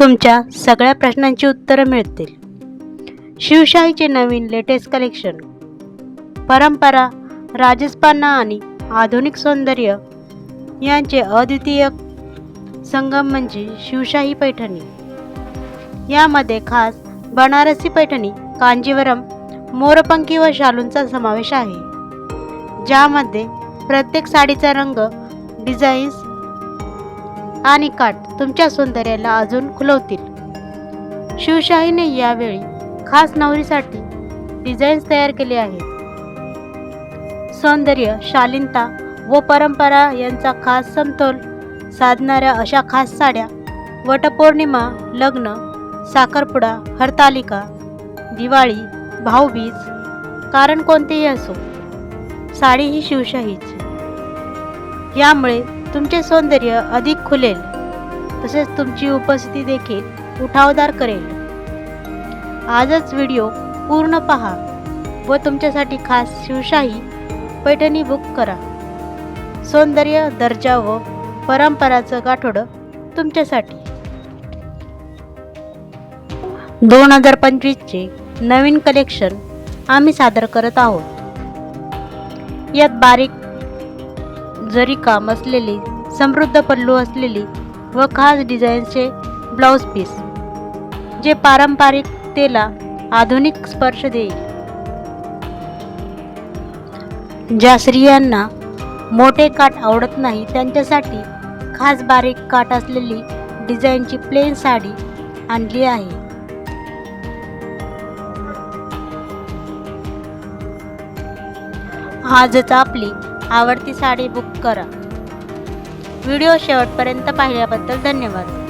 तुमच्या सगळ्या प्रश्नांची उत्तरं मिळतील. शिवशाहीचे नवीन लेटेस्ट कलेक्शन परंपरा राजस्थाना आणि आधुनिक सौंदर्य यांचे अद्वितीय संगम म्हणजे शिवशाही पैठणी. यामध्ये खास बनारसी पैठणी कांजीवरम मोरपंखी व शालूंचा समावेश आहे. ज्यामध्ये प्रत्येक साडीचा रंग डिझाईन्स आणि काठ तुमच्या सौंदर्याला अजून खुलवतील. शिवशाहीने यावेळी खास नवरीसाठी डिझाईन्स तयार केले आहेत. सौंदर्य शालीनता व परंपरा यांचा खास समतोल साधणाऱ्या अशा खास साड्या वटपौर्णिमा लग्न साखरपुडा हरतालिका दिवाळी भाऊबीज कारण कोणतेही असो साडी ही शिवशाहीच. यामुळे तुमचे सौंदर्य अधिक खुलेल. तसेच तुमची उपस्थिती देखील उठावदार करेल. आजच व्हिडिओ पूर्ण पहा व तुमच्यासाठी खास शिवशाही पैठणी बुक करा. सौंदर्य दर्जा व परंपराचं गाठोडं तुमच्यासाठी. दोन हजार पंचवीसचे नवीन कलेक्शन आम्ही सादर करत आहोत. यात बारीक जरी काम असलेली समृद्ध पल्लू असलेली व खास डिझाईनचे ब्लाऊज पीस जे पारंपरिकतेला आधुनिक स्पर्श देईल. ज्या स्त्रियांना मोठे काठ आवडत नाही त्यांच्यासाठी खास बारीक काठ असलेली डिझाईनची प्लेन साडी आणली आहे. आजच आपली आवडती साडी बुक करा. व्हिडिओ शेवटपर्यंत पाहिल्याबद्दल धन्यवाद.